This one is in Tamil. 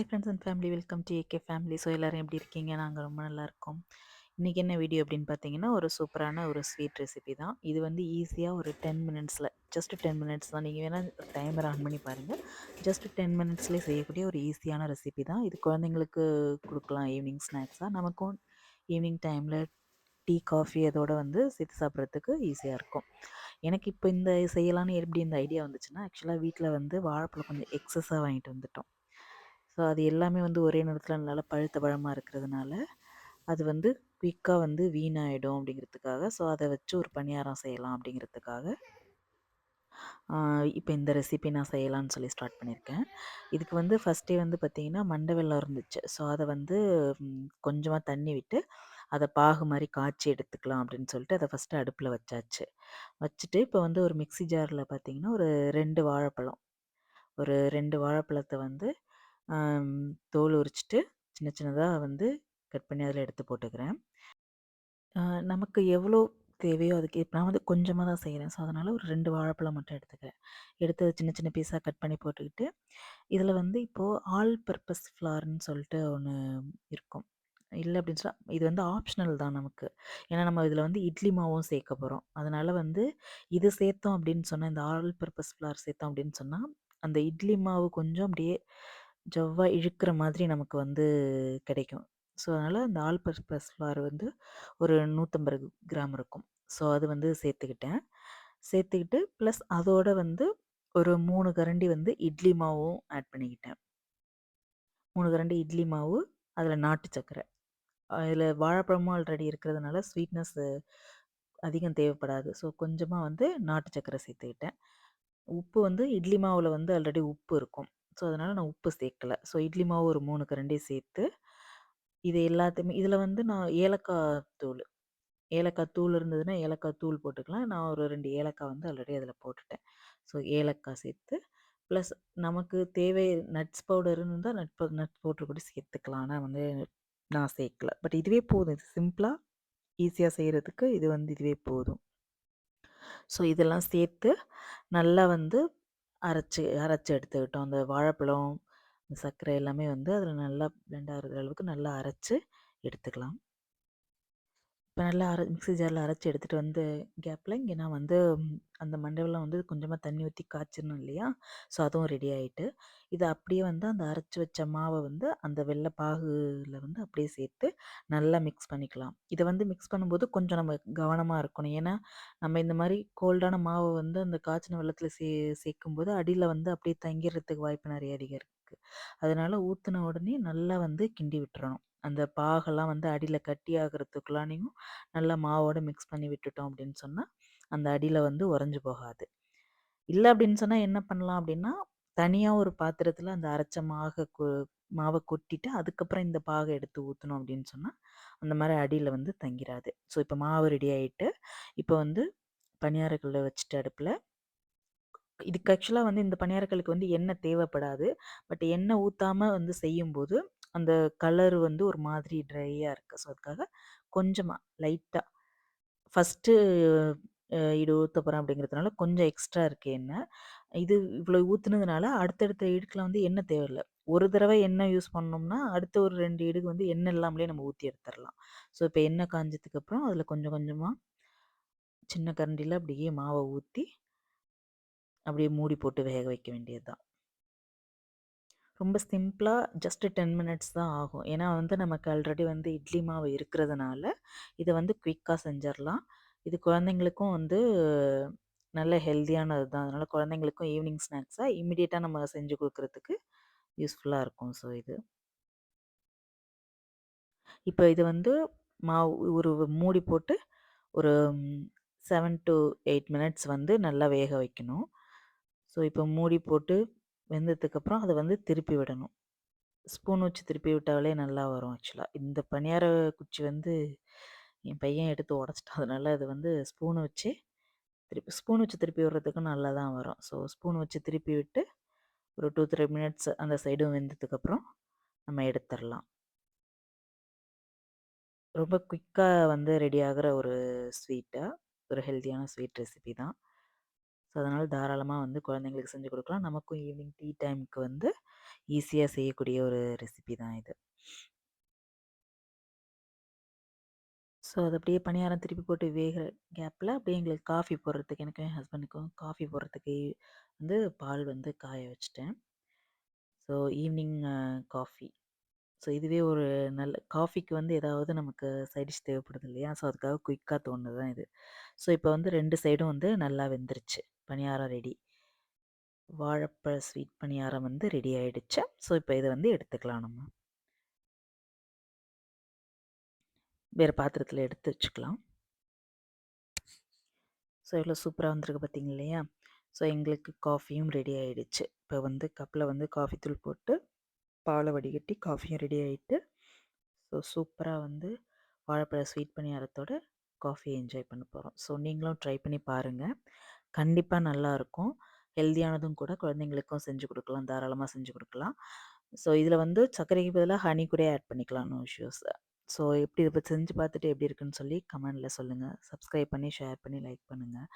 Hi friends and family welcome to AK family so எல்லோரும் எப்படி இருக்கீங்க? நாங்கள் ரொம்ப நல்லா இருக்கோம். இன்றைக்கி என்ன வீடியோ அப்படின்னு பார்த்தீங்கன்னா ஒரு சூப்பரான ஒரு ஸ்வீட் ரெசிபி தான். இது வந்து ஈஸியாக ஒரு டென் மினிட்ஸில் ஜஸ்ட் டென் மினிட்ஸ் தான். நீங்கள் வேணால் டைமர் ஆன் பண்ணி பாருங்கள் ஜஸ்ட் டென் மினிட்ஸ்லேயே செய்யக்கூடிய ஒரு ஈஸியான ரெசிபி தான். இது குழந்தைங்களுக்கு கொடுக்கலாம் ஈவினிங் ஸ்நாக்ஸாக நமக்கும் ஈவினிங் டைமில் டீ காஃபி அதோட வந்து சேர்த்து சாப்பிட்றதுக்கு ஈஸியாக இருக்கும். எனக்கு இப்போ இந்த செய்யலான்னு எப்படி இந்த ஐடியா வந்துச்சுன்னா ஆக்சுவலாக வீட்டில் வந்து வாழைப்பழம் கொஞ்சம் எக்ஸஸாக வாங்கிட்டு வந்துட்டோம். ஸோ அது எல்லாமே வந்து ஒரே நேரத்தில் நல்லா பழுத்த பழமாக இருக்கிறதுனால அது வந்து குயிக்காக வந்து வீணாயிடும் அப்படிங்கிறதுக்காக ஸோ அதை வச்சு ஒரு பணியாரம் செய்யலாம் அப்படிங்கிறதுக்காக இப்போ இந்த ரெசிபி நான் செய்யலான்னு சொல்லி ஸ்டார்ட் பண்ணியிருக்கேன். இதுக்கு வந்து ஃபஸ்ட்டே வந்து பார்த்திங்கன்னா மண்டை வெள்ளம் இருந்துச்சு. ஸோ அதை வந்து கொஞ்சமாக தண்ணி விட்டு அதை பாகு மாதிரி காய்ச்சி எடுத்துக்கலாம் அப்படின்னு சொல்லிட்டு அதை ஃபஸ்ட்டு அடுப்பில் வச்சாச்சு. வச்சுட்டு இப்போ வந்து ஒரு மிக்சி ஜாரில் பார்த்திங்கன்னா ஒரு ரெண்டு வாழைப்பழம். ஒரு ரெண்டு வாழைப்பழத்தை வந்து தோல் உரிச்சிட்டு சின்ன சின்னதாக வந்து கட் பண்ணி அதில் எடுத்து போட்டுக்கிறேன். நமக்கு எவ்வளோ தேவையோ அதுக்கு நான் வந்து கொஞ்சமாக தான் செய்கிறேன் ஸோ அதனால் ஒரு ரெண்டு வாழைப்பழம் மட்டும் எடுத்துக்கிறேன். எடுத்து சின்ன சின்ன பீஸாக கட் பண்ணி போட்டுக்கிட்டு இதில் வந்து இப்போது ஆல் பர்பஸ் ஃப்ளார்னு சொல்லிட்டு ஒன்று இருக்கும். இல்லை அப்படின்னு சொன்னால் இது வந்து ஆப்ஷனல் தான் நமக்கு. ஏன்னா நம்ம இதில் வந்து இட்லி மாவும் சேர்க்க போகிறோம் அதனால் வந்து இது சேர்த்தோம் அப்படின்னு சொன்னால் இந்த ஆல் பர்பஸ் ஃப்ளார் சேர்த்தோம் அப்படின்னு சொன்னால் அந்த இட்லி மாவு கொஞ்சம் அப்படியே ஜவ்வா இழுக்கிற மாதிரி நமக்கு வந்து கிடைக்கும். ஸோ அதனால் அந்த ஆல் பர்பஸ் ஃப்ளார் வந்து ஒரு நூற்றம்பது கிராம் இருக்கும். ஸோ அது வந்து சேர்த்துக்கிட்டேன். சேர்த்துக்கிட்டு ப்ளஸ் அதோட வந்து ஒரு மூணு கரண்டி வந்து இட்லி மாவும் ஆட் பண்ணிக்கிட்டேன். மூணு கரண்டி இட்லி மாவு அதில் நாட்டு சர்க்கரை. அதில் வாழைப்பழமும் ஆல்ரெடி இருக்கிறதுனால ஸ்வீட்னஸ் அதிகம் தேவைப்படாது. ஸோ கொஞ்சமாக வந்து நாட்டு சர்க்கரை சேர்த்துக்கிட்டேன். உப்பு வந்து இட்லி மாவில் வந்து ஆல்ரெடி உப்பு இருக்கும். ஸோ அதனால் நான் உப்பு சேர்க்கலை ஸோ இட்லி மாவு ஒரு மூணு கரண்டி சேர்த்து இது எல்லாத்தையுமே இதில் வந்து நான் ஏலக்காய் தூள். ஏலக்காய் தூள் இருந்ததுன்னா ஏலக்காய் தூள் போட்டுக்கலாம். நான் ஒரு ரெண்டு ஏலக்காய் வந்து ஆல்ரெடி அதில் போட்டுட்டேன். ஸோ ஏலக்காய் சேர்த்து ப்ளஸ் நமக்கு தேவை நட்ஸ் பவுடர் இருந்தால் நட் நட்ஸ் பவுடர் கூட சேர்த்துக்கலாம் ஆனால் வந்து நான் சேர்க்கல பட் இதுவே போதும். இது சிம்பிளாக ஈஸியாக செய்கிறதுக்கு இது வந்து இதுவே போதும். ஸோ இதெல்லாம் சேர்த்து நல்லா வந்து அரைச்சி அரைச்சி எடுத்துக்கிட்டோம். அந்த வாழைப்பழம் சர்க்கரை எல்லாமே வந்து அதில் நல்லா பிளெண்ட் ஆகிற அளவுக்கு நல்லா அரைச்சி எடுத்துக்கலாம். இப்போ நல்லா அரை மிக்ஸி ஜாரில் அரைச்சி எடுத்துகிட்டு வந்து கேப்பில் இங்கே நான் வந்து அந்த மண்டபெல்லாம் வந்து கொஞ்சமாக தண்ணி ஊற்றி காய்ச்சிடணும் இல்லையா? ஸோ அதுவும் ரெடி ஆகிட்டு இதை அப்படியே வந்து அந்த அரைச்சி வச்ச மாவை வந்து அந்த வெள்ளை பாகுல வந்து அப்படியே சேர்த்து நல்லா மிக்ஸ் பண்ணிக்கலாம். இதை வந்து மிக்ஸ் பண்ணும்போது கொஞ்சம் நம்ம கவனமாக இருக்கணும். ஏன்னா நம்ம இந்த மாதிரி கோல்டான மாவை வந்து அந்த காய்ச்சின வெள்ளத்தில் சே சேர்க்கும்போது அடியில் வந்து அப்படியே தங்கிடுறதுக்கு வாய்ப்பு நிறைய அதிகம் இருக்குது அதனால் ஊற்றின உடனே நல்லா வந்து கிண்டி விட்டுறணும். அந்த பாகெல்லாம் வந்து அடியில் கட்டி ஆகிறதுக்குள்ளானையும் நல்லா மாவோடு மிக்ஸ் பண்ணி விட்டுட்டோம் அப்படின்னு சொன்னால் அந்த அடியில் வந்து உறைஞ்சி போகாது. இல்லை அப்படின்னு சொன்னால் என்ன பண்ணலாம் அப்படின்னா தனியாக ஒரு பாத்திரத்தில் அந்த அரைச்ச மாக கொ மாவை கொட்டிட்டு அதுக்கப்புறம் இந்த பாகை எடுத்து ஊற்றணும் அப்படின்னு சொன்னால் அந்த மாதிரி அடியில் வந்து தங்கிராது. ஸோ இப்போ மாவு ரெடி ஆகிட்டு இப்போ வந்து பணியாரக்கல்லை வச்சுட்டு அடுப்பில் இதுக்கு ஆக்சுவலாக வந்து இந்த பணியாரக்கல்லுக்கு வந்து எண்ணெய் தேவைப்படாது. பட் எண்ணெய் ஊற்றாமல் வந்து செய்யும்போது அந்த கலர் வந்து ஒரு மாதிரி ட்ரையாக இருக்குது ஸோ அதுக்காக கொஞ்சமாக லைட்டாக ஃபஸ்ட்டு இடு ஊற்ற போகிறேன் அப்படிங்கிறதுனால கொஞ்சம் எக்ஸ்ட்ரா இருக்குது எண்ணெய் இது இவ்வளோ ஊற்றுனதுனால அடுத்தடுத்த இடுக்கில் வந்து எண்ணெய் தேவையில்லை. ஒரு தடவை எண்ணெய் யூஸ் பண்ணோம்னா அடுத்த ஒரு ரெண்டு இடுக்கு வந்து எண்ணெய் இல்லாமலே நம்ம ஊற்றி எடுத்துடலாம் ஸோ இப்போ எண்ணெய் காஞ்சதுக்கப்புறம் அதில் கொஞ்சம் கொஞ்சமாக சின்ன கரண்டியில் அப்படியே மாவை ஊற்றி அப்படியே மூடி போட்டு வேக வைக்க வேண்டியது தான் ரொம்ப சிம்பிளாக ஜஸ்ட்டு டென் மினிட்ஸ் தான் ஆகும். ஏன்னா வந்து நமக்கு ஆல்ரெடி வந்து இட்லி மாவு இருக்கிறதுனால இதை வந்து குயிக்காக செஞ்சிடலாம் இது குழந்தைங்களுக்கும் வந்து நல்ல ஹெல்த்தியானது தான். அதனால் குழந்தைங்களுக்கும் ஈவினிங் ஸ்நாக்ஸாக இம்மிடியேட்டாக நம்ம செஞ்சு கொடுக்குறதுக்கு யூஸ்ஃபுல்லாக இருக்கும். ஸோ இது. இப்போ இது வந்து மாவு ஒரு மூடி போட்டு ஒரு செவன் டு எயிட் மினிட்ஸ் வந்து நல்லா வேக வைக்கணும். ஸோ இப்போ மூடி போட்டு வெந்ததுக்கப்புறம் அதை வந்து திருப்பி விடணும். ஸ்பூன் வச்சு திருப்பி விட்டாலே நல்லா வரும் ஆக்சுவலாக இந்த பணியார குச்சி வந்து என் பையன் எடுத்து உடச்சிட்டான். அதனால அது வந்து ஸ்பூனை வச்சு திருப்பி ஸ்பூன் வச்சு திருப்பி விடுறதுக்கும் நல்லா தான் வரும். ஸோ ஸ்பூன் வச்சு திருப்பி விட்டு ஒரு டூ த்ரீ மினிட்ஸ் அந்த சைடும் வெந்ததுக்கப்புறம் நம்ம எடுத்துடலாம். ரொம்ப குயிக்காக வந்து ரெடி ஆகிற ஒரு ஸ்வீட்டாக ஒரு ஹெல்த்தியான ஸ்வீட் ரெசிபி தான். ஸோ அதனால் தாராளமாக வந்து குழந்தைங்களுக்கு செஞ்சு கொடுக்கலாம். நமக்கும் ஈவினிங் டீ டைமுக்கு வந்து ஈஸியாக செய்யக்கூடிய ஒரு ரெசிபி தான் இது. ஸோ அது அப்படியே பணியாரம் திருப்பி போட்டு வேகிற கேப்பில் அப்படியே எங்களுக்கு காஃபி போடுறதுக்கு எனக்கும் என் ஹஸ்பண்டுக்கும் காஃபி போடுறதுக்கு வந்து பால் வந்து காய வச்சுட்டேன். So evening coffee. ஸோ இதுவே ஒரு நல்ல காஃபிக்கு வந்து ஏதாவது நமக்கு சைடிஷ் தேவைப்படுது இல்லையா? ஸோ அதுக்காக குயிக்காக தோணுது தான் இது. ஸோ இப்போ வந்து ரெண்டு சைடும் வந்து நல்லா வெந்துருச்சு. பணியாரம் ரெடி. வாழைப்பழ ஸ்வீட் பணியாரம் வந்து ரெடி ஆயிடுச்சு. ஸோ இப்போ இதை வந்து எடுத்துக்கலாம் நம்ம. வேறு பாத்திரத்தில் எடுத்து வச்சுக்கலாம். ஸோ எவ்வளோ சூப்பராக வந்திருக்கு பார்த்தீங்க இல்லையா? ஸோ எங்களுக்கு காஃபியும் ரெடி ஆகிடுச்சு இப்போ வந்து கப்பில் வந்து காஃபி தூள் போட்டு பாலை வடிகட்டி காஃபியும் ரெடி ஆகிட்டு ஸோ சூப்பராக வந்து வாழைப்பழ ஸ்வீட் பணியாரத்தோட காஃபி என்ஜாய் பண்ண போகிறோம் ஸோ நீங்களும் ட்ரை பண்ணி பாருங்கள் கண்டிப்பாக நல்லாயிருக்கும் ஹெல்த்தியானதும் கூட குழந்தைங்களுக்கும் செஞ்சு கொடுக்கலாம். தாராளமாக செஞ்சு கொடுக்கலாம். ஸோ இதில் வந்து சர்க்கரைக்கு பதிலாக ஹனி கூட ஆட் பண்ணிக்கலாம் நோ இஷ்யூஸ் ஸோ எப்படி இப்போ செஞ்சு பார்த்துட்டு எப்படி இருக்குன்னு சொல்லி கமெண்டில் சொல்லுங்கள் சப்ஸ்கிரைப் பண்ணி ஷேர் பண்ணி லைக் பண்ணுங்கள்